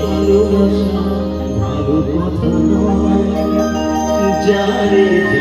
ভালোবাসা ভালো কথা নয়। যারে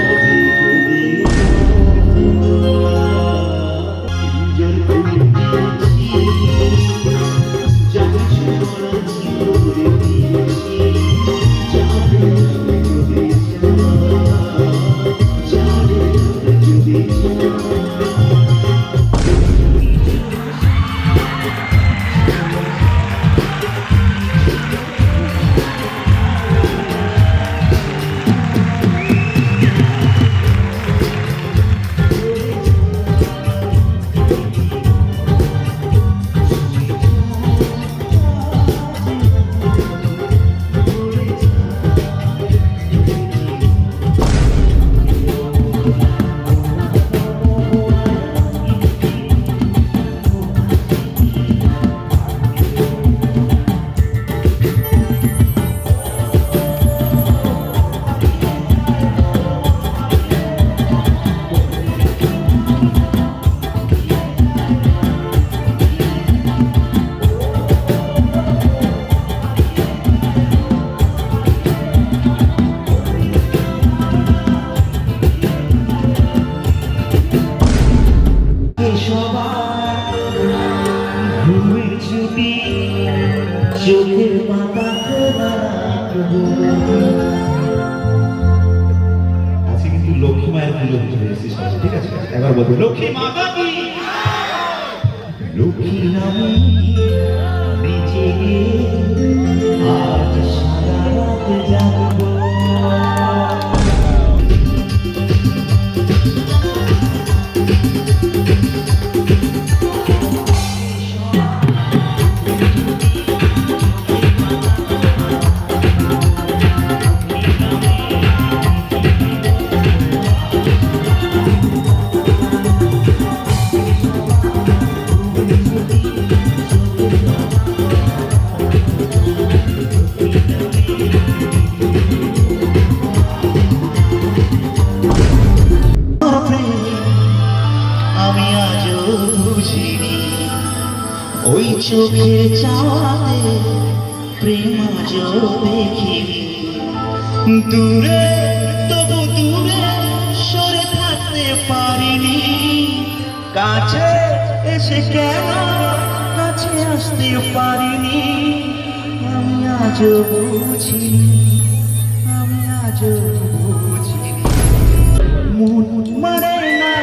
আজকে কিন্তু লক্ষ্মী মায়ের পুজো এসেছি ঠিক আছে? এবার বলব, লক্ষ্মী মাতা লক্ষ্মী নামে বেঁচে আজ চোখের চাওয়াতে প্রেম দেখিনি দূরে, তবু দূরে সরে থাকতে পারিনি। কাছে এসে কেন কাছে আসতে পারিনি? আমি আজও বুঝিনি আমি আজও বুঝিনি মন মরে না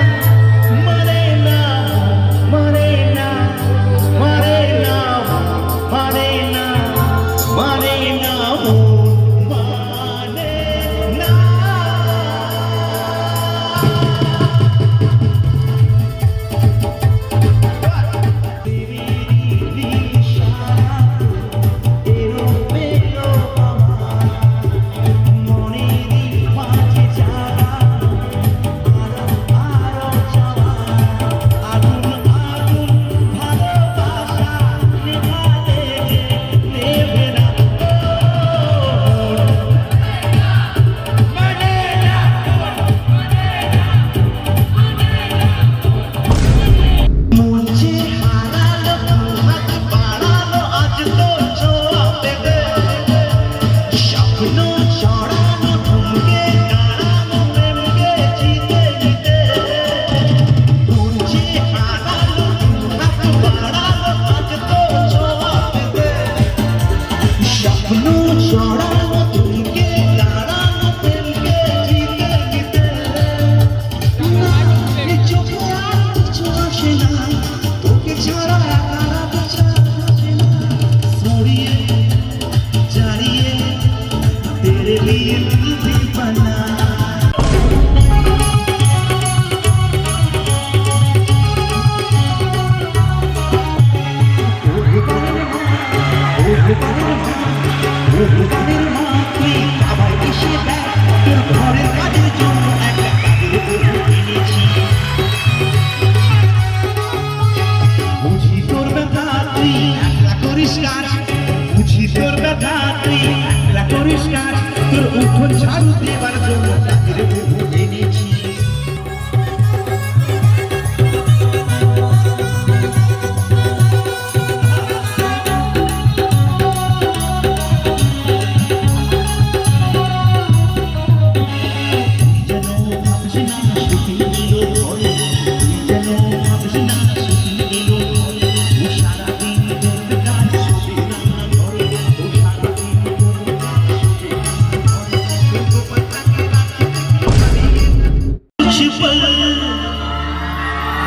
ঝাড়ু দিয়ে বানাতে